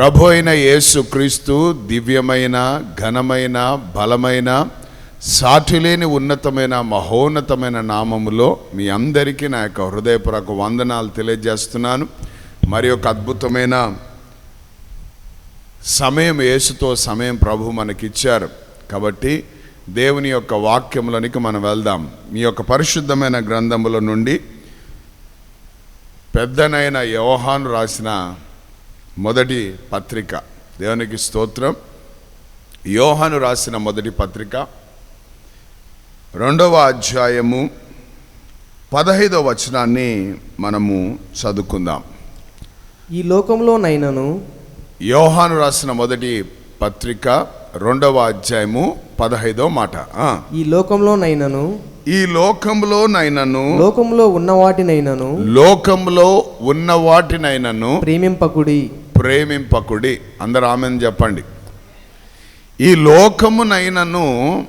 ప్రభు అయిన యేసుక్రీస్తు దివ్యమైన ఘనమైన బలమైన సాటిలేని ఉన్నతమైన మహోన్నతమైన నామములో మీ అందరికీ నా యొక్క హృదయపూర్వక వందనాలు తెలియజేస్తున్నాను. మరి ఒక అద్భుతమైన సమయం యేసుతో సమయం ప్రభు మనకిచ్చారు. కాబట్టి దేవుని యొక్క వాక్యములనికి మనం వెళ్దాం. మీ యొక్క పరిశుద్ధమైన గ్రంథముల నుండి పెద్దనైన యోహాను రాసిన మొదటి పత్రిక. దేవునికి స్తోత్రం. యోహాను రాసిన మొదటి పత్రిక. రెండవ అధ్యాయము పదహైదవ వచనాన్ని మనము చదువుకుందాం. ఈ లోకంలోనైనను యోహాను రాసిన మొదటి పత్రిక రెండవ అధ్యాయము పదహైదవ మాట. ఈ లోకంలోనైనను ఈ లోకంలోనైనను లోకంలో ఉన్న వాటినైనను లోకంలో ఉన్న వాటినైనను ప్రేమింపకుడి. ప్రేమింపకుడి. అందరు ఆమెను చెప్పండి. ఈ లోకమునైనను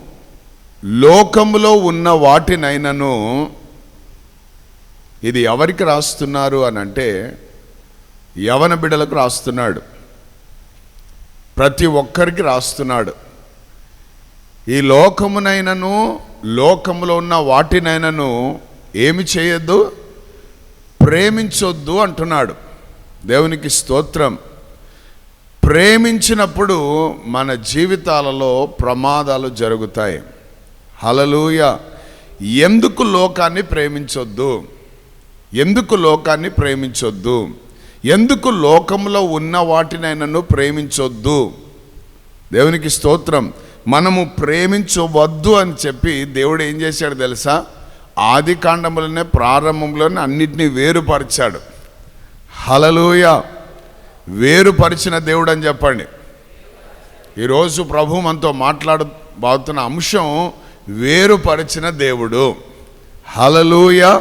లోకములో ఉన్న వాటినైనను ఇది ఎవరికి రాస్తున్నారు అని అంటే యవన బిడలకు రాస్తున్నాడు. ప్రతి ఒక్కరికి రాస్తున్నాడు. ఈ లోకమునైనను లోకములో ఉన్న వాటినైనను ఏమి చేయొద్దు? ప్రేమించొద్దు అంటున్నాడు. దేవునికి స్తోత్రం. ప్రేమించినప్పుడు మన జీవితాలలో ప్రమాదాలు జరుగుతాయి. హలలుయ ఎందుకు లోకాన్ని ప్రేమించొద్దు? ఎందుకు లోకాన్ని ప్రేమించొద్దు? ఎందుకు లోకంలో ఉన్న వాటినైనను ప్రేమించొద్దు? దేవునికి స్తోత్రం. మనము ప్రేమించవద్దు అని చెప్పి దేవుడు ఏం చేశాడు తెలుసా? ఆది కాండములనే ప్రారంభంలోనే అన్నిటినీ వేరుపరిచాడు. హలలోయ వేరుపరిచిన దేవుడు అని చెప్పండి ఈరోజు ప్రభు మనతో మాట్లాడబోతున్న అంశం వేరుపరిచిన దేవుడు. హలలోయ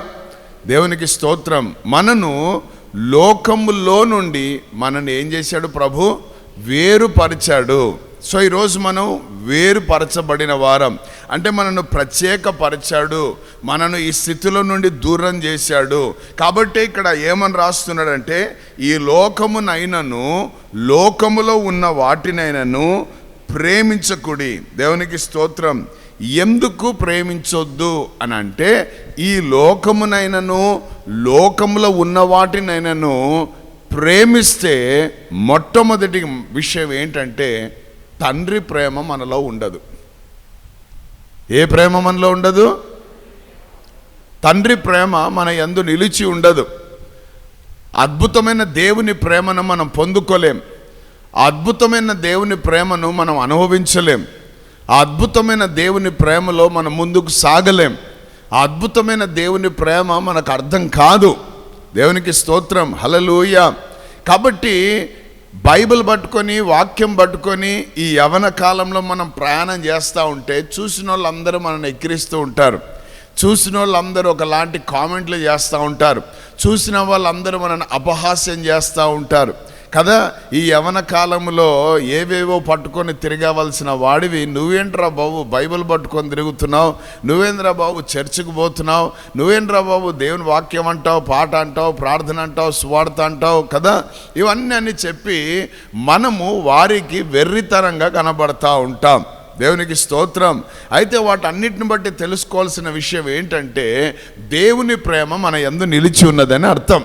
దేవునికి స్తోత్రం. మనను లోకములో నుండి మనని ఏం చేశాడు ప్రభు? వేరుపరిచాడు. సో ఈరోజు మనం వేరుపరచబడిన వారం. అంటే మనను ప్రత్యేకపరిచాడు మనను ఈ స్థితిలో నుండి దూరం చేశాడు. కాబట్టి ఇక్కడ ఏమని రాస్తున్నాడంటే ఈ లోకమునైనను లోకములో ఉన్న వాటినైనను ప్రేమించకుడి. దేవునికి స్తోత్రం. ఎందుకు ప్రేమించొద్దు అని అంటే ఈ లోకమునైనను లోకములో ఉన్న వాటినైనను ప్రేమిస్తే మొట్టమొదటి విషయం ఏంటంటే తండ్రి ప్రేమ మనలో ఉండదు. ఏ ప్రేమ మనలో ఉండదు? తండ్రి ప్రేమ మన ఎందు నిలిచి ఉండదు. అద్భుతమైన దేవుని ప్రేమను మనం పొందుకోలేం. అద్భుతమైన దేవుని ప్రేమను మనం అనుభవించలేం. ఆ అద్భుతమైన దేవుని ప్రేమలో మనం ముందుకు సాగలేం. ఆ అద్భుతమైన దేవుని ప్రేమ మనకు అర్థం కాదు. దేవునికి స్తోత్రం. హలలుయ కాబట్టి బైబిల్ పట్టుకొని వాక్యం పట్టుకొని ఈ యవన కాలంలో మనం ప్రయాణం చేస్తూ ఉంటే చూసిన వాళ్ళందరూ మనల్ని ఎక్కిరిస్తూ ఉంటారు. చూసిన వాళ్ళందరూ ఒకలాంటి కామెంట్లు చేస్తూ ఉంటారు. చూసిన వాళ్ళందరూ మనల్ని అపహాస్యం చేస్తూ ఉంటారు. కదా ఈ యవన కాలంలో ఏవేవో పట్టుకొని తిరగవలసిన వాడివి నువ్వేంట్రా బాబు బైబిల్ పట్టుకొని తిరుగుతున్నావు? నువ్వేంద్రా బాబు చర్చికి పోతున్నావు? నువ్వేంద్రా బాబు దేవుని వాక్యం అంటావు పాట అంటావు ప్రార్థన అంటావు సువార్త అంటావు కదా? ఇవన్నీ అని చెప్పి మనము వారికి వెర్రితనంగా కనబడతా ఉంటాం. దేవునికి స్తోత్రం. అయితే వాటన్నిటిని బట్టి తెలుసుకోవాల్సిన విషయం ఏంటంటే దేవుని ప్రేమ మన ఎందు నిలిచి ఉన్నదని అర్థం.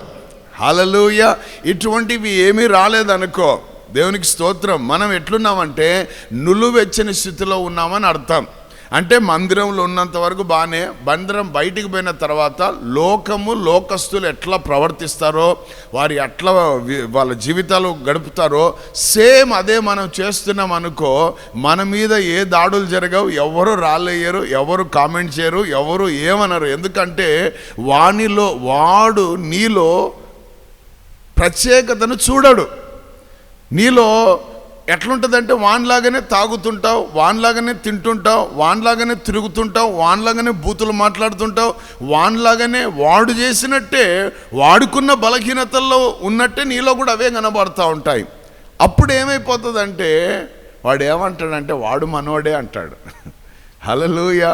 హలలుయ ఇటువంటివి ఏమీ రాలేదనుకో. దేవునికి స్తోత్రం. మనం ఎట్లున్నామంటే నులువెచ్చని స్థితిలో ఉన్నామని అర్థం. అంటే మందిరంలో ఉన్నంత వరకు బాగానే మందిరం బయటికి పోయిన తర్వాత లోకము లోకస్తులు ఎట్లా ప్రవర్తిస్తారో వారి ఎట్లా వాళ్ళ జీవితాలు గడుపుతారో సేమ్ అదే మనం చేస్తున్నాం అనుకో మన మీద ఏ దాడులు జరగవు ఎవరు రాలేయరు ఎవరు కామెంట్ చేయరు ఎవరు ఏమనరు. ఎందుకంటే వానిలో వాడు నీలో ప్రత్యేకతను చూడడు. నీలో ఎట్లుంటుందంటే వాన్లాగానే తాగుతుంటావు వాన్లాగానే తింటుంటావు వాన్లాగానే తిరుగుతుంటావు వాన్లాగానే బూతులు మాట్లాడుతుంటావు వాన్లాగానే వాడు చేసినట్టే వాడుకున్న బలహీనతల్లో ఉన్నట్టే నీలో కూడా అవే కనబడుతూ ఉంటాయి. అప్పుడు ఏమైపోతుందంటే వాడు ఏమంటాడంటే వాడు మనోడే అంటాడు. హలలుయ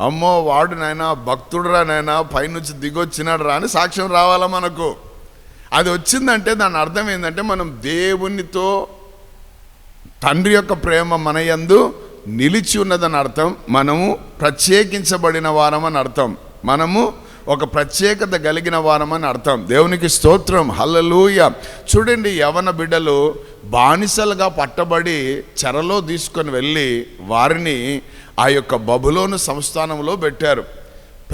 అమ్మో వాడు నాయనా భక్తుడురా నాయన పైనుంచి దిగొచ్చినాడు రా అని సాక్ష్యం రావాలా మనకు. అది వచ్చిందంటే దాని అర్థం ఏంటంటే మనం దేవునితో తండ్రి యొక్క ప్రేమ మన యందు నిలిచి ఉన్నదని అర్థం. మనము ప్రత్యేకించబడిన వారం అని అర్థం. మనము ఒక ప్రత్యేకత కలిగిన వారమని అర్థం. దేవునికి స్తోత్రం. హల్లలూయ. చూడండి యవన బిడ్డలు బానిసలుగా పట్టబడి చెరలో తీసుకొని వెళ్ళి వారిని ఆ యొక్క బబులోను సంస్థానంలో పెట్టారు.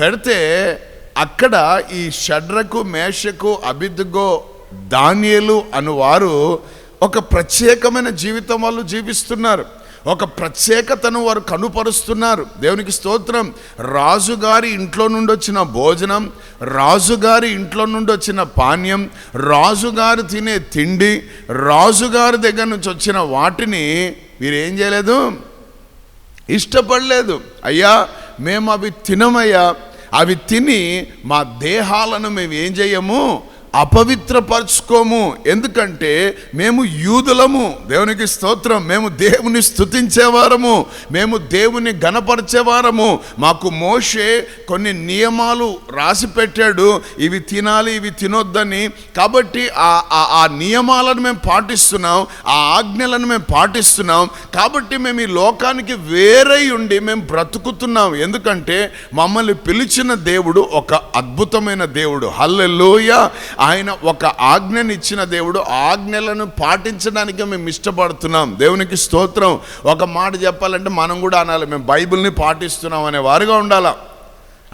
పెడితే అక్కడ ఈ షడ్రకు మేషకు అభిద్గో దానియలు అనువారు ఒక ప్రత్యేకమైన జీవితం వాళ్ళు జీవిస్తున్నారు. ఒక ప్రత్యేకతను వారు కనుపరుస్తున్నారు. దేవునికి స్తోత్రం. రాజుగారి ఇంట్లో నుండి వచ్చిన భోజనం రాజుగారి ఇంట్లో నుండి వచ్చిన పానీయం రాజుగారు తినే తిండి రాజుగారి దగ్గర నుంచి వచ్చిన వాటిని మీరేం చేయలేదు? ఇష్టపడలేదు. అయ్యా మేము అవి తినమయ్యా. అవి తిని మా దేహాలను మేము ఏం చేయము? అపవిత్రపరచుకోము. ఎందుకంటే మేము యూదులము. దేవునికి స్తోత్రం. మేము దేవుని స్థుతించేవారము మేము దేవుని గణపరిచేవారము మాకు మోషే కొన్ని నియమాలు రాసి పెట్టాడు ఇవి తినాలి ఇవి తినొద్దని. కాబట్టి ఆ ఆ- నియమాలను మేము పాటిస్తున్నాం. ఆ ఆజ్ఞలను మేము పాటిస్తున్నాం. కాబట్టి మేము ఈ లోకానికి వేరై ఉండి మేము బ్రతుకుతున్నాం. ఎందుకంటే మమ్మల్ని పిలిచిన దేవుడు ఒక అద్భుతమైన దేవుడు. హల్లెలూయ. ఆయన ఒక ఆజ్ఞనిచ్చిన దేవుడు ఆజ్ఞలను పాటించడానికి మేము ఇష్టపడుతున్నాం. దేవునికి స్తోత్రం. ఒక మాట చెప్పాలంటే మనం కూడా అనాలి. మేము బైబిల్ని పాటిస్తున్నాం అనే వారుగా ఉండాలా?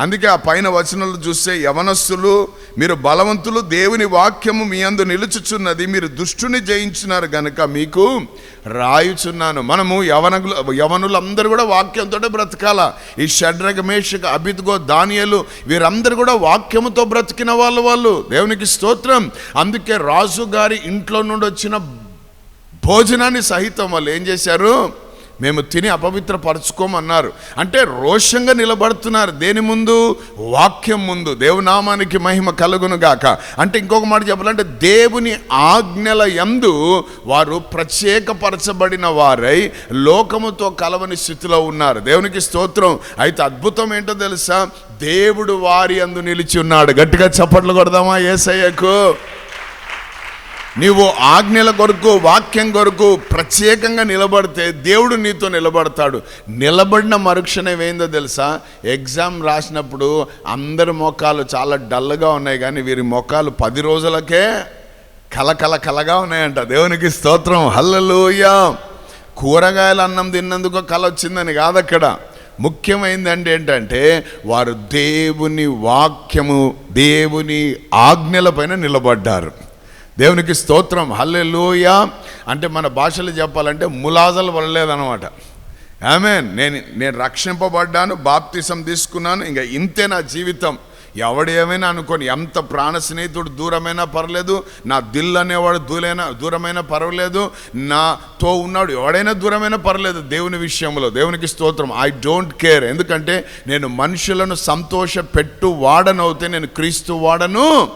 అందుకే ఆ పైన వచనాలు చూస్తే యవనస్సులు మీరు బలవంతులు దేవుని వాక్యము మీ అందు నిలుచుచున్నది మీరు దుష్టుని జయించినారు గనుక మీకు రాయుచున్నాను. మనము యవన యవనులందరూ కూడా వాక్యంతో బ్రతకాల. ఈ షడ్రగ మేషక అభిద్గో దానియలు వీరందరూ కూడా వాక్యముతో బ్రతికిన వాళ్ళు వాళ్ళు. దేవునికి స్తోత్రం. అందుకే రాజు గారి ఇంట్లో నుండి వచ్చిన భోజనాన్ని సహితం వాళ్ళు ఏం చేశారు? మేము తిని అపవిత్రపరచుకోమన్నారు. అంటే రోషంగా నిలబడుతున్నారు. దేని ముందు? వాక్యం ముందు. దేవునామానికి మహిమ కలుగును గాక. అంటే ఇంకొక మాట చెప్పాలంటే దేవుని ఆజ్ఞల యందు వారు ప్రత్యేకపరచబడిన వారై లోకముతో కలవని స్థితిలో ఉన్నారు. దేవునికి స్తోత్రం. అయితే అద్భుతం ఏంటో తెలుసా? దేవుడు వారి అందు నిలిచి ఉన్నాడు. గట్టిగా చప్పట్లు కొడదామా? ఏసయ్యకు. నీవు ఆజ్ఞల కొరకు వాక్యం కొరకు ప్రత్యేకంగా నిలబడితే దేవుడు నీతో నిలబడతాడు. నిలబడిన మరుక్షణం ఏందో తెలుసా? ఎగ్జామ్ రాసినప్పుడు అందరి మొఖాలు చాలా డల్గా ఉన్నాయి కానీ వీరి మొఖాలు పది రోజులకే కలకల కలగా ఉన్నాయంట. దేవునికి స్తోత్రం. హల్లెలూయ! కూరగాయలు అన్నం తిన్నందుకు కల వచ్చిందని కాదు అక్కడ. ముఖ్యమైనది ఏంటంటే వారు దేవుని వాక్యము దేవుని ఆజ్ఞలపైన నిలబడ్డారు. దేవునికి స్తోత్రం హల్లెలూయ. అంటే మన భాషలో చెప్పాలంటే ములాజలు పడలేదనమాట ఆమె నేను నేను రక్షింపబడ్డాను బాప్తిసం తీసుకున్నాను ఇంకా ఇంతే నా జీవితం. ఎవడు ఏమైనా అనుకోని ఎంత ప్రాణ స్నేహితుడు దూరమైనా పర్లేదు నా దిల్ అనేవాడు దూరైనా దూరమైనా పర్వాలేదు నాతో ఉన్నాడు ఎవడైనా దూరమైనా పర్లేదు దేవుని విషయంలో. దేవునికి స్తోత్రం. ఐ డోంట్ కేర్ ఎందుకంటే నేను మనుషులను సంతోష పెట్టు వాడనవుతే నేను క్రీస్తు వాడను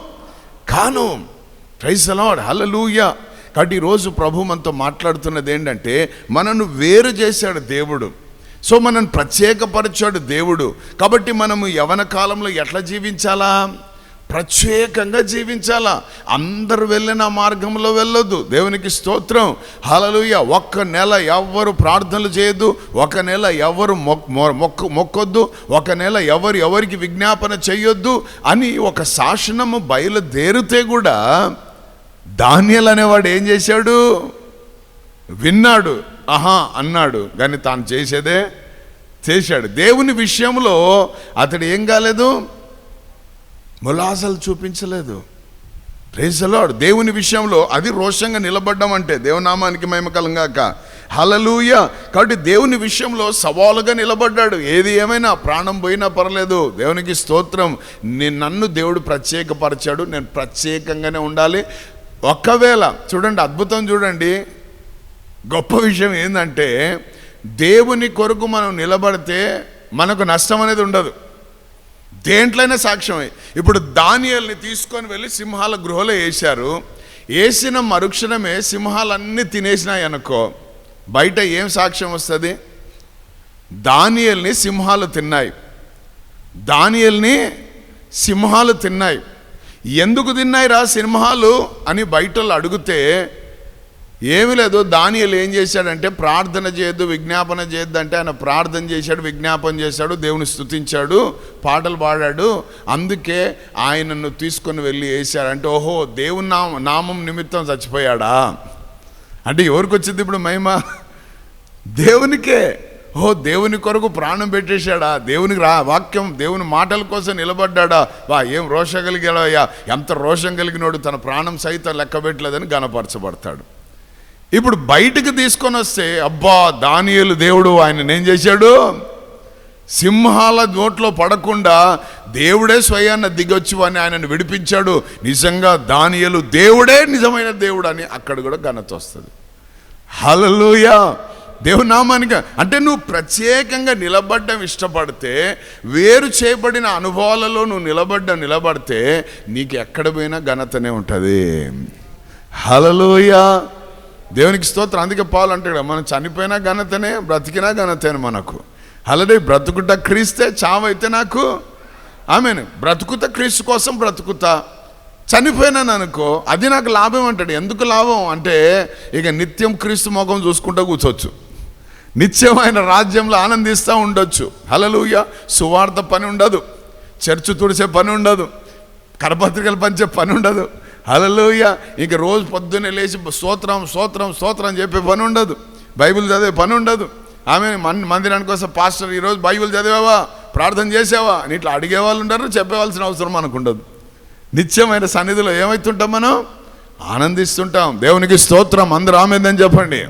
కాను. ప్రైజ్ అలాడ్ హలలుయా కాబట్టి ఈరోజు ప్రభు మనతో మాట్లాడుతున్నది ఏంటంటే మనను వేరు చేశాడు దేవుడు. సో మనల్ని ప్రత్యేకపరిచాడు దేవుడు. కాబట్టి మనము యవన కాలంలో ఎట్లా జీవించాలా? ప్రత్యేకంగా జీవించాలా? అందరు వెళ్ళిన మార్గంలో వెళ్ళొద్దు. దేవునికి స్తోత్రం. హలలుయ ఒక్క నెల ఎవ్వరు ప్రార్థనలు చేయొద్దు. ఒక నెల ఎవరు మొక్- మొ- మొక్కు మొక్కొద్దు. ఒక నెల ఎవరు ఎవరికి విజ్ఞాపన చేయొద్దు అని ఒక శాసనము బయలుదేరితే కూడా ధాన్యాలు అనేవాడు ఏం చేశాడు? విన్నాడు. ఆహా అన్నాడు. కానీ తాను చేసేదే చేశాడు. దేవుని విషయంలో అతడు ఏం కాలేదు? ములాసలు చూపించలేదు. ప్రేసలాడు దేవుని విషయంలో అది రోషంగా నిలబడ్డం అంటే దేవునామానికి మేమకలంగాక హలలూయ కాబట్టి దేవుని విషయంలో సవాలుగా నిలబడ్డాడు. ఏది ఏమైనా ప్రాణం పోయినా పర్లేదు. దేవునికి స్తోత్రం. నేను నన్ను దేవుడు ప్రత్యేకపరిచాడు. నేను ప్రత్యేకంగానే ఉండాలి. ఒకవేళ చూడండి అద్భుతం చూడండి. గొప్ప విషయం ఏంటంటే దేవుని కొరకు మనం నిలబడితే మనకు నష్టం అనేది ఉండదు. దేంట్లోనే సాక్ష్యమే. ఇప్పుడు దానియల్ని తీసుకొని వెళ్ళి సింహాల గృహలో వేశారు వేసిన మరుక్షణమే సింహాలన్నీ తినేసినాయి అనుకో బయట ఏం సాక్ష్యం వస్తుంది? దానియల్ని సింహాలు తిన్నాయి. దానియల్ని సింహాలు తిన్నాయి. ఎందుకు తిన్నాయిరా సింహాలు అని బయట వాళ్ళు అడిగితే ఏమీ లేదు. దానియలు ఏం చేశాడంటే ప్రార్థన చేయొద్దు విజ్ఞాపన చేయొద్దు అంటే ఆయన ప్రార్థన చేశాడు విజ్ఞాపన చేశాడు దేవుని స్థుతించాడు పాటలు పాడాడు. అందుకే ఆయనను తీసుకొని వెళ్ళి వేశాడంటే ఓహో దేవుని నామ నామం నిమిత్తం చచ్చిపోయాడా? అంటే ఎవరికి వచ్చింది ఇప్పుడు మహిమ? దేవునికే. ఓ దేవుని కొరకు ప్రాణం పెట్టేశాడా? దేవునికి రా వాక్యం దేవుని మాటల కోసం నిలబడ్డాడా? వా ఏం రోషం కలిగాడయ్యా ఎంత రోషం కలిగినోడు తన ప్రాణం సైతం లెక్క పెట్టలేదని గనపరచబడతాడు ఇప్పుడు బయటకు తీసుకొని వస్తే అబ్బా దానియలు దేవుడు ఆయన ఏం చేశాడు? సింహాల నోట్లో పడకుండా దేవుడే స్వయాన్న దిగొచ్చు అని ఆయనను విడిపించాడు. నిజంగా దానియలు దేవుడే నిజమైన దేవుడు అని అక్కడ కూడా ఘనత వస్తుంది. హలలుయా దేవునామానికి అంటే నువ్వు ప్రత్యేకంగా నిలబడ్డం ఇష్టపడితే వేరు చేయబడిన అనుభవాలలో నువ్వు నిలబడ్డం నిలబడితే నీకు ఎక్కడ పోయినా ఘనతనే ఉంటుంది. హలలోయ దేవునికి స్తోత్రం. అందుకే పాలు అంటాడు మనం చనిపోయినా ఘనతనే బ్రతికినా ఘనతనే మనకు. అలాగే బ్రతుకుట క్రీస్తే చావైతే నాకు. ఆమె బ్రతుకుత క్రీస్తు కోసం బ్రతుకుతా. చనిపోయినాను అనుకో అది నాకు లాభం అంటాడు. ఎందుకు లాభం? అంటే ఇక నిత్యం క్రీస్తు ముఖం చూసుకుంటూ కూర్చోవచ్చు. నిత్యం ఆయన రాజ్యంలో ఆనందిస్తూ ఉండొచ్చు. హలలుయ సువార్త పని ఉండదు. చర్చ్ తుడిచే పని ఉండదు. కరపత్రికలు పంచే పని ఉండదు. హలలోయ ఇంక రోజు పొద్దున్నే లేచి స్తోత్రం స్తోత్రం స్తోత్రం చెప్పే పని ఉండదు. బైబిల్ చదివే పని ఉండదు. ఆమె మన్ మందిరానికి వస్తే పాస్టర్ ఈరోజు బైబిల్ చదివావా? ప్రార్థన చేసావా? అని ఇట్లా అడిగేవాళ్ళు ఉండరు చెప్పేవాల్సిన అవసరం మనకు ఉండదు. నిత్యమైన సన్నిధిలో ఏమవుతుంటాం మనం? ఆనందిస్తుంటాం. దేవునికి స్తోత్రం అందరూ ఆమెందని చెప్పండి.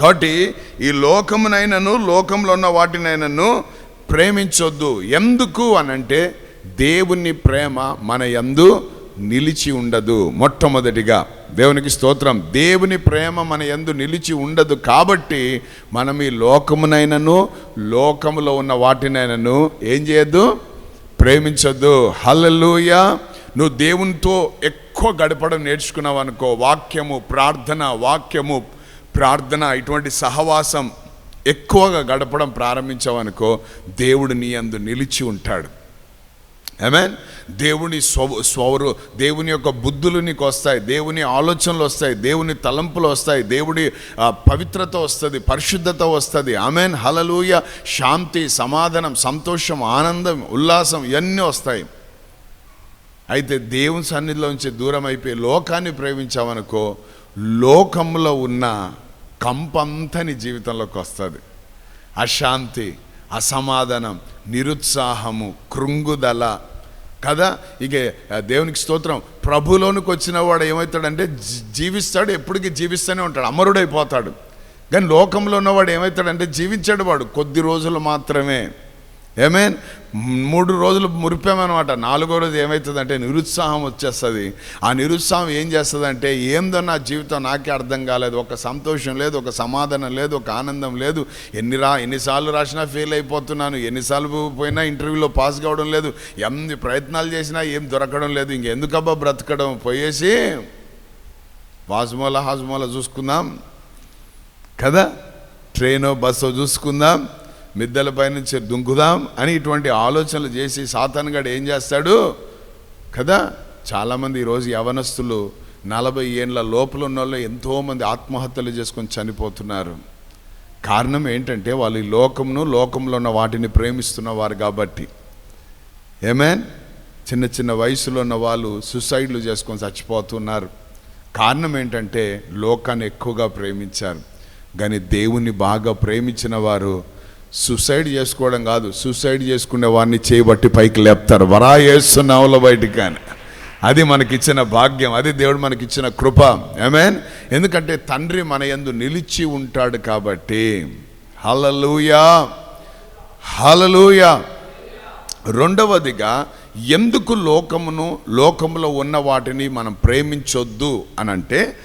కాబట్టి ఈ లోకమునైనను లోకంలో ఉన్న వాటినైనను ప్రేమించొద్దు. ఎందుకు అనంటే దేవుని ప్రేమ మన యందు నిలిచి ఉండదు మొట్టమొదటిగా. దేవునికి స్తోత్రం. దేవుని ప్రేమ మన యందు నిలిచి ఉండదు కాబట్టి మనం ఈ లోకమునైనను లోకములో ఉన్న వాటినైనను ఏం చేయొద్దు? ప్రేమించొద్దు. హలలుయ నువ్వు దేవునితో ఎక్కువ గడపడం నేర్చుకున్నావు అనుకో. వాక్యము ప్రార్థన వాక్యము ప్రార్థన ఇటువంటి సహవాసం ఎక్కువగా గడపడం ప్రారంభించావనుకో దేవుడు నీ అందు నిలిచి ఉంటాడు. ఆమెన్ దేవుని స్వ స్వరు దేవుని యొక్క బుద్ధులు నీకు వస్తాయి దేవుని ఆలోచనలు వస్తాయి దేవుని తలంపులు వస్తాయి దేవుడి పవిత్రత వస్తుంది పరిశుద్ధత వస్తుంది. ఆమెన్ హలలుయ శాంతి సమాధానం సంతోషం ఆనందం ఉల్లాసం ఇవన్నీ వస్తాయి. అయితే దేవుని సన్నిధిలోంచి దూరం అయిపోయి లోకాన్ని ప్రేమించామనుకో లోకంలో ఉన్న కంపంతని జీవితంలోకి వస్తుంది. అశాంతి అసమాధానం నిరుత్సాహము కృంగుదల. కదా? ఇక ఆ, దేవునికి స్తోత్రం. ప్రభులోనికి వచ్చిన వాడు ఏమవుతాడంటే జీవిస్తాడు ఎప్పటికీ జీవిస్తూనే ఉంటాడు అమరుడైపోతాడు. కానీ లోకంలో ఉన్నవాడు ఏమవుతాడంటే జీవించాడు వాడు కొద్ది రోజులు మాత్రమే. ఏమేన్ మూడు రోజులు మురిపామన్నమాట నాలుగో రోజు ఏమవుతుందంటే నిరుత్సాహం వచ్చేస్తుంది. ఆ నిరుత్సాహం ఏం చేస్తుందంటే ఏందో నా జీవితం నాకే అర్థం కాలేదు. ఒక సంతోషం లేదు ఒక సమాధానం లేదు ఒక ఆనందం లేదు. ఎన్ని రా ఎన్నిసార్లు రాసినా ఫెయిల్ అయిపోతున్నాను. ఎన్నిసార్లు పోయినా ఇంటర్వ్యూలో పాస్ కావడం లేదు. ఎన్ని ప్రయత్నాలు చేసినా ఏం దొరకడం లేదు. ఇంకెందుకబ్బా బ్రతకడం? పోయేసి వాజమూల హాజమూల చూసుకుందాం. కదా? ట్రైనో బస్సో చూసుకుందాం. మిద్దెల పైనుంచి దుంకుదాం అని ఇటువంటి ఆలోచనలు చేసి సాతానుగాడు ఏం చేస్తాడు? కదా చాలామంది ఈరోజు యవనస్తులు నలభై ఏండ్ల లోపల ఉన్న వాళ్ళు ఎంతోమంది ఆత్మహత్యలు చేసుకొని చనిపోతున్నారు. కారణం ఏంటంటే వాళ్ళు ఈ లోకమును లోకంలో ఉన్న వాటిని ప్రేమిస్తున్నవారు కాబట్టి. ఏమేన్ చిన్న చిన్న వయసులో ఉన్న వాళ్ళు సుసైడ్లు చేసుకొని చచ్చిపోతున్నారు. కారణం ఏంటంటే లోకాన్ని ఎక్కువగా ప్రేమించారు. కానీ దేవుణ్ణి బాగా ప్రేమించిన వారు సుసైడ్ చేసుకోవడం కాదు. సుసైడ్ చేసుకునే వారిని చేయబట్టి పైకి లేపుతారు. వరా వేస్తున్నావుల బయటికి కానీ అది మనకిచ్చిన భాగ్యం. అది దేవుడు మనకిచ్చిన కృప. ఏమేన్ ఎందుకంటే తండ్రి మన యందు నిలిచి ఉంటాడు కాబట్టి. హలలుయా హలలుయా రెండవదిగా ఎందుకు లోకమును లోకములో ఉన్న వాటిని మనం ప్రేమించొద్దు అని అంటే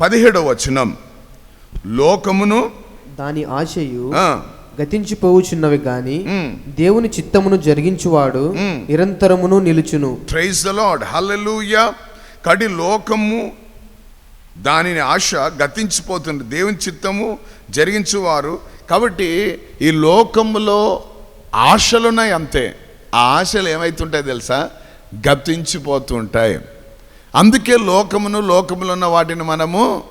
పదిహేడవ వచనం. లోకమును దాని ఆశయు గతించిపోవుచున్నవి గాని. దేవుని చిత్తమును జరిగించువాడు. నిరంతరమును నిలుచును. ప్రైజ్ ద లార్డ్ హల్లెలూయా కడి లోకము దానిని ఆశ గతించిపోతుంది. దేవుని చిత్తము జరిగించువారు. కాబట్టి ఈ లోకములో ఆశలున్నాయి అంతే. ఆ ఆశలు ఏమవుతుంటాయి తెలుసా? గతించిపోతుంటాయి. అందుకే లోకమును లోకములో ఉన్న వాటిని మనము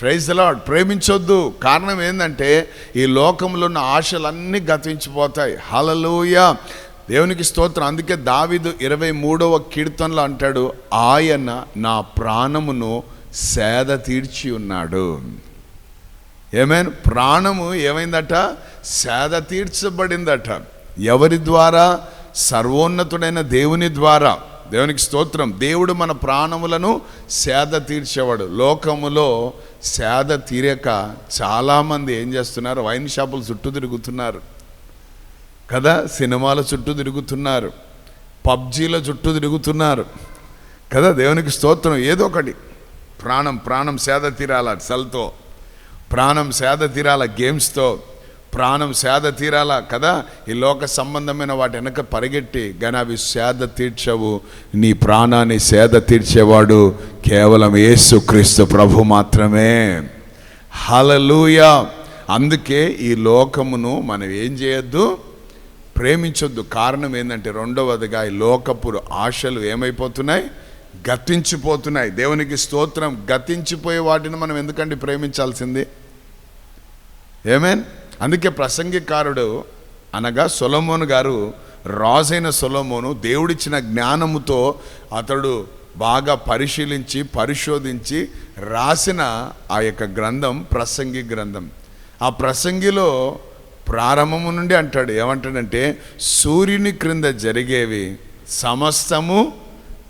ప్రైజ్ లాడ్ ప్రేమించొద్దు. కారణం ఏంటంటే ఈ లోకంలో ఉన్న ఆశలన్నీ గతించిపోతాయి. హలలుయ దేవునికి స్తోత్రం. అందుకే దావిదు ఇరవై మూడవ కీర్తనలో అంటాడు ఆయన నా ప్రాణమును సేద తీర్చి ఉన్నాడు. ఏమైనా ప్రాణము ఏమైందట? సేద తీర్చబడిందట. ఎవరి ద్వారా? సర్వోన్నతుడైన దేవుని ద్వారా. దేవునికి స్తోత్రం. దేవుడు మన ప్రాణములను సేద తీర్చేవాడు. లోకములో సేద తీరక చాలామంది ఏం చేస్తున్నారు? వైన్ షాపుల చుట్టూ తిరుగుతున్నారు. కదా? సినిమాల చుట్టూ తిరుగుతున్నారు. పబ్జీల చుట్టూ తిరుగుతున్నారు. కదా? దేవునికి స్తోత్రం. ఏదో ఒకటి. ప్రాణం ప్రాణం సేద తీరాల సెల్తో. ప్రాణం సేద తీరాల గేమ్స్తో. ప్రాణం సేద తీరాలా కదా? ఈ లోక సంబంధమైన వాటి వెనక పరిగెట్టి కానీ అవి సేద తీర్చవు నీ ప్రాణాన్ని సేద తీర్చేవాడు కేవలం యేసుక్రీస్తు ప్రభు మాత్రమే. హలలుయ అందుకే ఈ లోకమును మనం ఏం చేయొద్దు? ప్రేమించొద్దు. కారణం ఏంటంటే రెండవదిగా ఈ లోకపు ఆశలు ఏమైపోతున్నాయి? గతించిపోతున్నాయి. దేవునికి స్తోత్రం గతించిపోయే వాటిని మనం ఎందుకంటే ప్రేమించాల్సింది? ఏమేన్ అందుకే ప్రసంగికారుడు అనగా సొలమోను గారు రాజైన సొలమోను దేవుడిచ్చిన జ్ఞానముతో అతడు బాగా పరిశీలించి పరిశోధించి రాసిన ఆ యొక్క గ్రంథం ప్రసంగి గ్రంథం. ఆ ప్రసంగిలో ప్రారంభము నుండి అంటాడు ఏమంటాడంటే సూర్యుని క్రింద జరిగేవి సమస్తము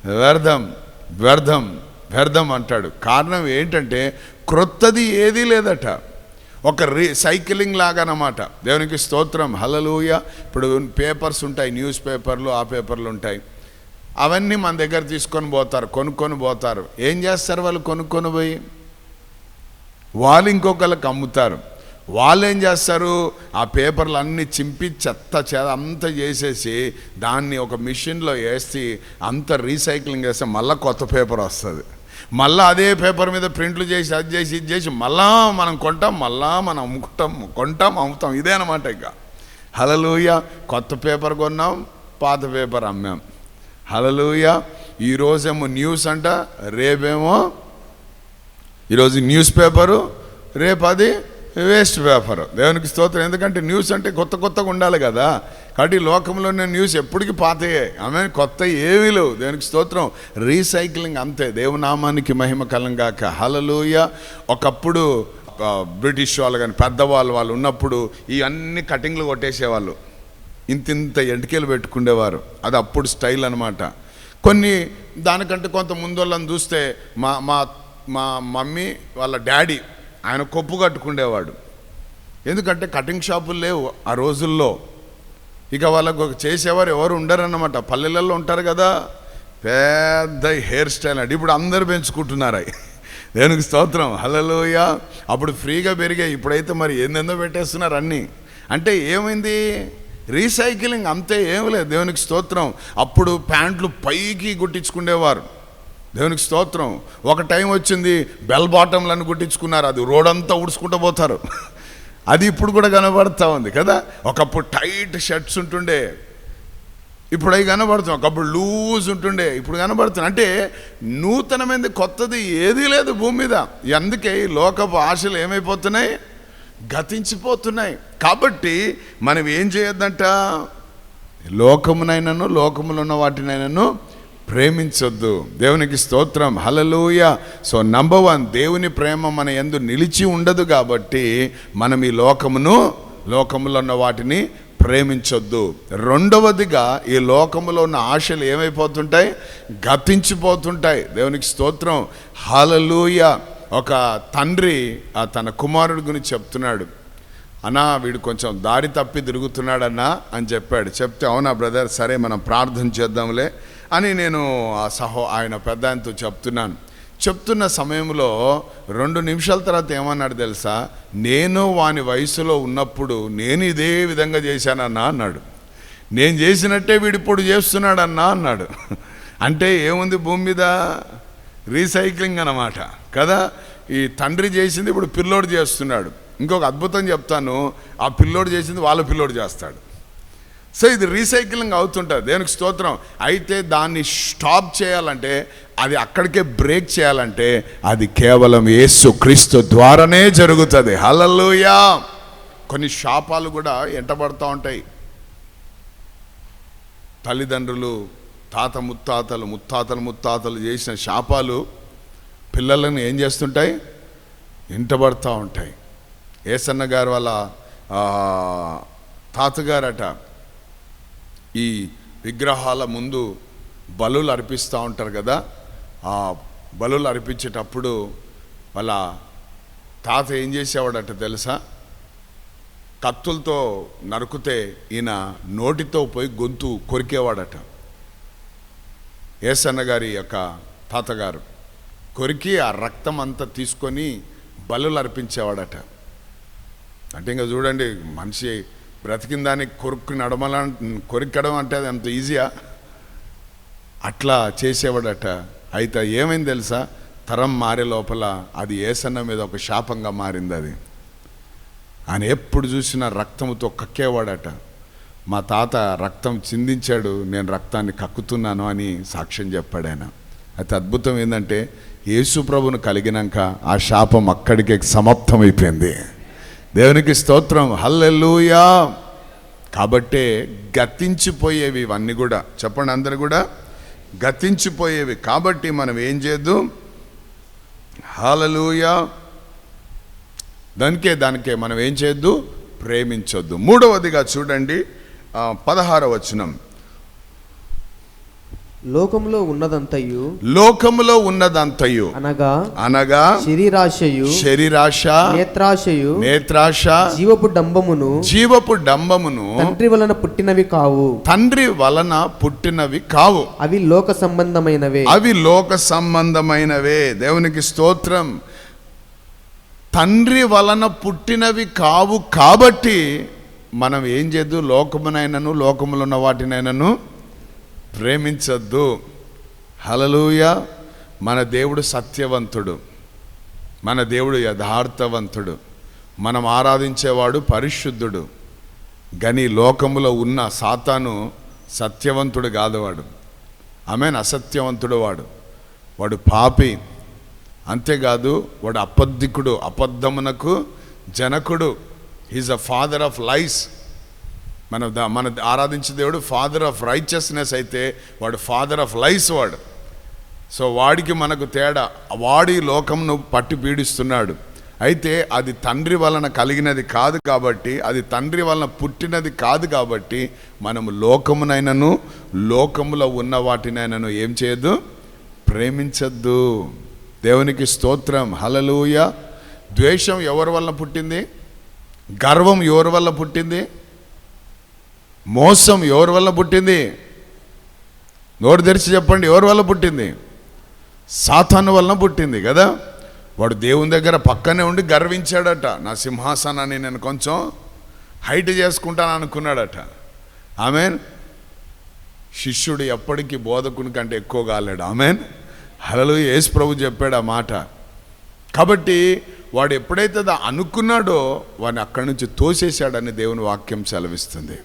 వ్యర్థం వ్యర్థం వ్యర్థం అంటాడు. కారణం ఏంటంటే క్రొత్తది ఏదీ లేదట. ఒక రీ సైక్లింగ్ లాగానమాట. దేవునికి స్తోత్రం. హలలుయ ఇప్పుడు పేపర్స్ ఉంటాయి న్యూస్ పేపర్లు ఆ పేపర్లు ఉంటాయి. అవన్నీ మన దగ్గర తీసుకొని పోతారు కొనుక్కొని పోతారు. ఏం చేస్తారు వాళ్ళు కొనుక్కొని పోయి? వాళ్ళు ఇంకొకళ్ళకి అమ్ముతారు. వాళ్ళు ఏం చేస్తారు? ఆ పేపర్లు అన్నీ చింపి చెత్త చెత్త అంతా చేసేసి దాన్ని ఒక మిషన్లో వేసి అంత రీసైక్లింగ్ చేస్తే మళ్ళీ కొత్త పేపర్ వస్తుంది. మళ్ళీ అదే పేపర్ మీద ప్రింట్లు చేసి అది చేసి ఇది చేసి మళ్ళా మనం కొంటాం మళ్ళా మనం అమ్ముకుంటాం కొంటాం అమ్ముతాం. ఇదే అనమాట ఇక. హలలుయ కొత్త పేపర్ కొన్నాం పాత పేపర్ అమ్మాం. హలలుయ ఈరోజేమో న్యూస్ అంట రేపేమో ఈరోజు న్యూస్ పేపరు రేపు అది వేస్ట్ పేపర్ దేవునికి స్తోత్రం. ఎందుకంటే న్యూస్ అంటే కొత్త కొత్తగా ఉండాలి కదా. కాబట్టి ఈ లోకంలోనే న్యూస్ ఎప్పటికీ పాతయే. ఆమె కొత్త ఏమీ లేవు. దేవునికి స్తోత్రం. రీసైక్లింగ్ అంతే. దేవునామానికి మహిమ కలంగాక హలలోయ ఒకప్పుడు బ్రిటిష్ వాళ్ళు కానీ పెద్దవాళ్ళు వాళ్ళు ఉన్నప్పుడు ఈ అన్ని కటింగ్లు కొట్టేసేవాళ్ళు. ఇంత ఇంత ఎంటికలు పెట్టుకునేవారు అది అప్పుడు స్టైల్ అనమాట కొన్ని దానికంటే కొంత ముందు వాళ్ళని చూస్తే మా మా మా మమ్మీ వాళ్ళ డాడీ ఆయన కొప్పు కట్టుకుండేవాడు. ఎందుకంటే కటింగ్ షాపులు లేవు ఆ రోజుల్లో. ఇక వాళ్ళకు చేసేవారు ఎవరు ఉండరన్నమాట. పల్లెలలో ఉంటారు కదా పెద్ద హెయిర్ స్టైల్ అంటే ఇప్పుడు అందరు పెంచుకుంటున్నారు అవి దేనికి స్తోత్రం. హలలోయ అప్పుడు ఫ్రీగా పెరిగాయి. ఇప్పుడైతే మరి ఏందేందో పెట్టేస్తున్నారు అన్నీ. అంటే ఏమైంది? రీసైక్లింగ్ అంతే ఏం లేదు. దేవునికి స్తోత్రం. అప్పుడు ప్యాంట్లు పైకి గుట్టించుకునేవారు దేవునికి స్తోత్రం. ఒక టైం వచ్చింది బెల్ బాటంలను గుట్టించుకున్నారు అది రోడంతా ఉడుచుకుంటూ పోతారు. అది ఇప్పుడు కూడా కనబడతా ఉంది కదా? ఒకప్పుడు టైట్ షర్ట్స్ ఉంటుండే. ఇప్పుడు అవి కనబడుతుంది ఒకప్పుడు లూజ్ ఉంటుండే. ఇప్పుడు కనబడుతుంది అంటే నూతనమైనది కొత్తది ఏదీ లేదు భూమి మీద. అందుకే ఈ లోకపు ఆశలు ఏమైపోతున్నాయి? గతించిపోతున్నాయి. కాబట్టి మనం ఏం చేయొద్దంట? లోకమునైనను లోకములున్న వాటినైనను ప్రేమించొద్దు. దేవునికి స్తోత్రం. హలలూయ సో నంబర్ వన్ దేవుని ప్రేమ మన ఎందు నిలిచి ఉండదు కాబట్టి మనం ఈ లోకమును లోకములో ఉన్న వాటిని ప్రేమించొద్దు. రెండవదిగా ఈ లోకములో ఉన్న ఆశలు ఏమైపోతుంటాయి? గతించిపోతుంటాయి. దేవునికి స్తోత్రం. హలలూయ ఒక తండ్రి ఆ తన కుమారుడి గురించి చెప్తున్నాడు. అన్నా వీడు కొంచెం దారి తప్పి తిరుగుతున్నాడన్నా అని చెప్పాడు. చెప్తే అవునా బ్రదర్? సరే మనం ప్రార్థన చేద్దాంలే. అని నేను ఆ సహో ఆయన పెద్ద ఆయనతో చెప్తున్నాను. చెప్తున్న సమయంలో రెండు నిమిషాల తర్వాత ఏమన్నాడు తెలుసా? నేను వాని వయసులో ఉన్నప్పుడు నేను ఇదే విధంగా చేశానన్నా అన్నాడు. నేను చేసినట్టే వీడిప్పుడు చేస్తున్నాడన్నా అన్నాడు. అంటే ఏముంది భూమి మీద? రీసైక్లింగ్ అన్నమాట. కదా? ఈ తండ్రి చేసింది ఇప్పుడు పిల్లోడు చేస్తున్నాడు. ఇంకొక అద్భుతం చెప్తాను. ఆ పిల్లోడు చేసింది వాళ్ళ పిల్లోడు చేస్తాడు. సో ఇది రీసైక్లింగ్ అవుతుంటుంది. దేనికి స్తోత్రం. అయితే దాన్ని స్టాప్ చేయాలంటే అది అక్కడికే బ్రేక్ చేయాలంటే అది కేవలం యేసు క్రీస్తు ద్వారానే జరుగుతుంది. హలలుయా కొన్ని శాపాలు కూడా ఎంటబడుతూ ఉంటాయి. తల్లిదండ్రులు తాత ముత్తాతలు ముత్తాతలు ముత్తాతలు చేసిన శాపాలు పిల్లలను ఏం చేస్తుంటాయి? ఇంటబడుతూ ఉంటాయి. ఏసన్న గారు వాళ్ళ తాతగారట ఈ విగ్రహాల ముందు బలులు అర్పిస్తూ ఉంటారు కదా ఆ బలులు అర్పించేటప్పుడు వాళ్ళ తాత ఏం చేసేవాడట తెలుసా? కత్తులతో నరుకుతే ఈయన నోటితో పోయి గొంతు కొరికేవాడట. ఏసన్న గారి యొక్క తాతగారు కొరికి ఆ రక్తం అంతా తీసుకొని బలులు అర్పించేవాడట. అంటే ఇంకా చూడండి మనిషి బ్రతికిన దానికి కొరుక్కు నడమల కొరిక్కడం అంటే అది అంత ఈజీయా? అట్లా చేసేవాడట. అయితే ఏమైంది తెలుసా? తరం మారే లోపల అది ఏసన్న మీద ఒక శాపంగా మారింది అది. ఆయన ఎప్పుడు చూసినా రక్తంతో కక్కేవాడట. మా తాత రక్తం చిందించాడు నేను రక్తాన్ని కక్కుతున్నాను అని సాక్ష్యం చెప్పాడు ఆయన. అయితే అద్భుతం ఏంటంటే యేసు ప్రభును కలిగినాక ఆ శాపం అక్కడికే సమాప్తమైపోయింది. దేవునికి స్తోత్రం. హల్లెలూయా. కాబట్టే గతించిపోయేవి ఇవన్నీ కూడా. చెప్పండి అందరు కూడా. గతించిపోయేవి. కాబట్టి మనం ఏం చేద్దు? హాలలుయా దానికే దానికే మనం ఏం చేయొద్దు ప్రేమించొద్దు. మూడవదిగా చూడండి. పదహారవచనం లోకంలో ఉన్నదంతయు లోకములో ఉన్నదంతయు. అనగా అనగా శరీరాశయు శరీరాశ నేత్రాశయు నేత్రాశ జీవపు డంబమును జీవపు డంబమును తండ్రి వలన పుట్టినవి కావు. తండ్రి వలన పుట్టినవి కావు. అవి లోక సంబంధమైనవే. అవి లోక సంబంధమైనవే. దేవునికి స్తోత్రం. తండ్రి వలన పుట్టినవి కావు కాబట్టి మనం ఏం చేద్దు? లోకమునైనను లోకములో ఉన్న వాటినైనను ప్రేమించద్దు. హలలుయ మన దేవుడు సత్యవంతుడు. మన దేవుడు యథార్థవంతుడు. మనం ఆరాధించేవాడు పరిశుద్ధుడు. గని లోకములో ఉన్న సాతాను సత్యవంతుడు కాదు వాడు ఆమెన్ అసత్యవంతుడు వాడు. వాడు పాపి. అంతేకాదు వాడు అబద్ధికుడు అబద్ధమునకు జనకుడు. Is a father of lies మన ద- మన ఆరాధించే దేవుడు ఫాదర్ ఆఫ్ రైచియస్నెస్ అయితే వాడు ఫాదర్ ఆఫ్ లైస్ వాడు. సో వాడికి మనకు తేడా వాడి లోకంను పట్టి పీడిస్తున్నాడు. అయితే అది తండ్రి వలన కలిగినది కాదు కాబట్టి అది తండ్రి వలన పుట్టినది కాదు కాబట్టి మనము లోకమునైనను లోకములో ఉన్న వాటినైనను ఏం చేయొద్దు? ప్రేమించద్దు. దేవునికి స్తోత్రం. హలలుయ ద్వేషం ఎవరి వల్ల పుట్టింది? గర్వం ఎవరి వల్ల పుట్టింది? మోసం ఎవరి వల్ల పుట్టింది? నోరు తెరిచి చెప్పండి ఎవరి వల్ల పుట్టింది? సాతాను వలన పుట్టింది కదా. వాడు దేవుని దగ్గర పక్కనే ఉండి గర్వించాడట. నా సింహాసనాన్ని నేను కొంచెం హైట్ చేసుకుంటాను అనుకున్నాడట. ఆమెన్. శిష్యుడు ఎప్పటికీ బోధకుని కంటే ఎక్కువ కాలేడు ఆమెన్. హలలు యేసు ప్రభు చెప్పాడు ఆ మాట. కాబట్టి వాడు ఎప్పుడైతే అనుకున్నాడో వాడిని అక్కడి నుంచి తోసేశాడని దేవుని వాక్యం సెలవిస్తుంది.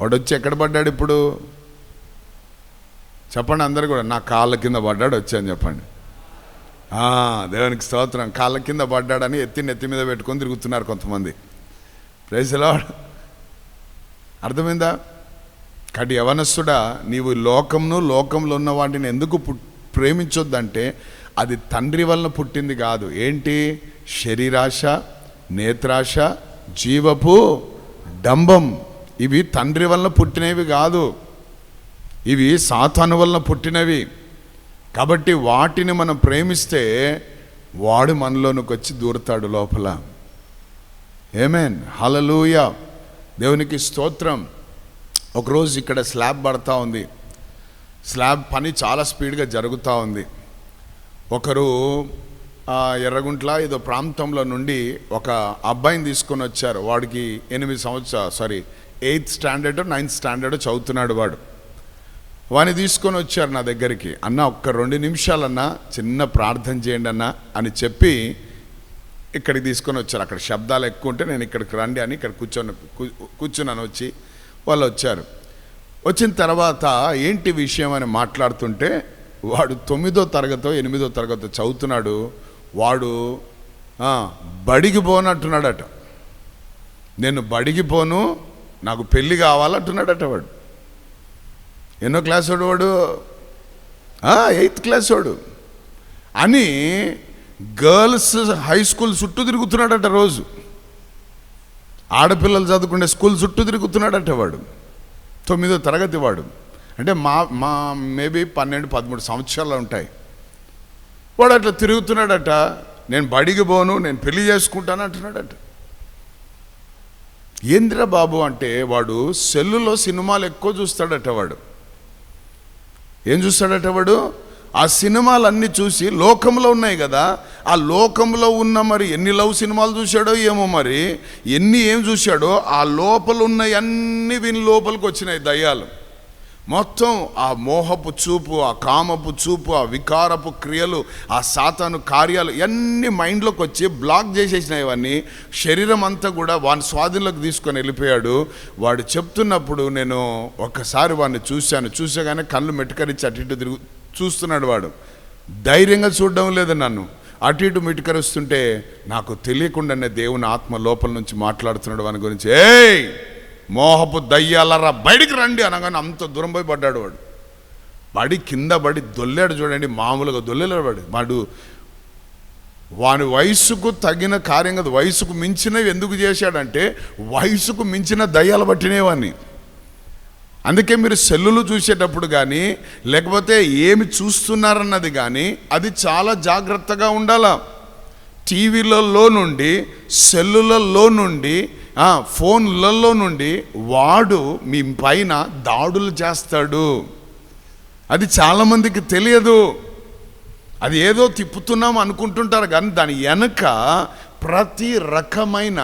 వాడు వచ్చి ఎక్కడ పడ్డాడు ఇప్పుడు? చెప్పండి అందరు కూడా నా కాళ్ళ కింద పడ్డాడు వచ్చాను చెప్పండి. దేవునికి స్తోత్రం. కాళ్ళ కింద పడ్డాడని ఎత్తి నెత్తి మీద పెట్టుకొని తిరుగుతున్నారు కొంతమంది. ప్రైజ్లో అర్థమైందా? కాబట్టి యవనస్సుడా నీవు లోకంను లోకంలో ఉన్న వాటిని ఎందుకు పు- ప్రేమించొద్దంటే అది తండ్రి వలన పుట్టింది కాదు. ఏంటి? శరీరాశ నేత్రాశ జీవపు డంబం. ఇవి తండ్రి వలన పుట్టినవి కాదు. ఇవి సాతాను వలన పుట్టినవి. కాబట్టి వాటిని మనం ప్రేమిస్తే వాడు మనలోనికి వచ్చి దూరతాడు లోపల. ఏమేన్ హలలూయ దేవునికి స్తోత్రం. ఒకరోజు ఇక్కడ స్లాబ్ పడతా ఉంది. స్లాబ్ పని చాలా స్పీడ్గా జరుగుతూ ఉంది. ఒకరు ఎర్రగుంట్ల ఏదో ప్రాంతంలో నుండి ఒక అబ్బాయిని తీసుకొని వచ్చారు. వాడికి ఎనిమిది సంవత్సరాలు sorry eighth standard ninth standard చదువుతున్నాడు వాడు. వాడిని తీసుకొని వచ్చారు నా దగ్గరికి. అన్న ఒక్క రెండు నిమిషాలన్నా చిన్న ప్రార్థన చేయండి అన్న అని చెప్పి ఇక్కడికి తీసుకొని వచ్చారు. అక్కడ శబ్దాలు ఎక్కువ ఉంటే నేను ఇక్కడికి రండి అని ఇక్కడ కూర్చొని కూర్చున్నాను వచ్చి వాళ్ళు వచ్చారు. వచ్చిన తర్వాత ఏంటి విషయం అని మాట్లాడుతుంటే వాడు తొమ్మిదో తరగతో ఎనిమిదో తరగతో చదువుతున్నాడు. వాడు బడికి పోనట్టున్నాడట. నేను బడికి పోను నాకు పెళ్ళి కావాలంటున్నాడట వాడు. ఎన్నో క్లాస్ వాడు వాడు? ఎయిత్ క్లాస్ వాడు. అని గర్ల్స్ హై స్కూల్ చుట్టూ తిరుగుతున్నాడట రోజు. ఆడపిల్లలు చదువుకునే స్కూల్ చుట్టూ తిరుగుతున్నాడట వాడు. తొమ్మిదో తరగతి వాడు. అంటే మా మా మేబీ పన్నెండు పదమూడు సంవత్సరాలు ఉంటాయి. వాడు అట్లా తిరుగుతున్నాడట. నేను బడికి పోను నేను పెళ్ళి చేసుకుంటాను అంటున్నాడట. ఏందిరా బాబు అంటే వాడు సెల్లులో సినిమాలు ఎక్కువ చూస్తాడట వాడు. ఏం చూస్తాడట వాడు? ఆ సినిమాలన్నీ చూసి లోకంలో ఉన్నాయి కదా ఆ లోకంలో ఉన్న మరి ఎన్ని లవ్ సినిమాలు చూశాడో ఏమో మరి ఎన్ని ఏం చూశాడో ఆ లోపల ఉన్నాయి అన్ని వీని లోపలికి వచ్చినాయి దయ్యాలు. మొత్తం ఆ మోహపు చూపు ఆ కామపు చూపు ఆ వికారపు క్రియలు ఆ సాతాను కార్యాలు ఇవన్నీ మైండ్లోకి వచ్చి బ్లాక్ చేసేసినాయి ఇవన్నీ శరీరం అంతా కూడా వాని స్వాధీనంలోకి తీసుకొని వెళ్ళిపోయాడు. వాడు చెప్తున్నప్పుడు నేను ఒక్కసారి వాడిని చూశాను. చూసగానే కళ్ళు మెట్టుకరించి అటు ఇటు తిరుగు చూస్తున్నాడు వాడు. ధైర్యంగా చూడడం లేదు నన్ను. అటు ఇటు మిటుకరుస్తుంటే నాకు తెలియకుండానే దేవుని ఆత్మ లోపల నుంచి మాట్లాడుతున్నాడు వాని గురించి. ఏయ్! మోహపు దయ్యాలరా బయటికి రండి అనగానే అంత దూరం పోయి పడ్డాడు వాడు. పడి కింద పడి దొల్లాడు చూడండి మామూలుగా దొల్లెలాడు వాడు. వాడు వాని వయసుకు తగిన కార్యం కాదు వయసుకు మించినవి ఎందుకు చేశాడంటే వయసుకు మించిన దయ్యాలు పట్టినేవాన్ని. అందుకే మీరు సెల్లులు చూసేటప్పుడు కానీ లేకపోతే ఏమి చూస్తున్నారన్నది కానీ అది చాలా జాగ్రత్తగా ఉండాల. టీవీలలో నుండి సెల్లులలో నుండి ఫోన్లలో నుండి వాడు మీ పైన దాడులు చేస్తాడు. అది చాలామందికి తెలియదు. అది ఏదో తిప్పుతున్నాం అనుకుంటుంటారు కానీ దాని వెనక ప్రతి రకమైన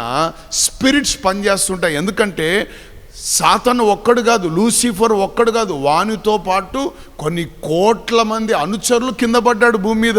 స్పిరిట్స్ పనిచేస్తుంటాయి. ఎందుకంటే సాతను ఒక్కడు కాదు లూసిఫర్ ఒక్కడు కాదు వానితో పాటు కొన్ని కోట్ల మంది అనుచరులు కింద పడ్డాడు భూమి మీద.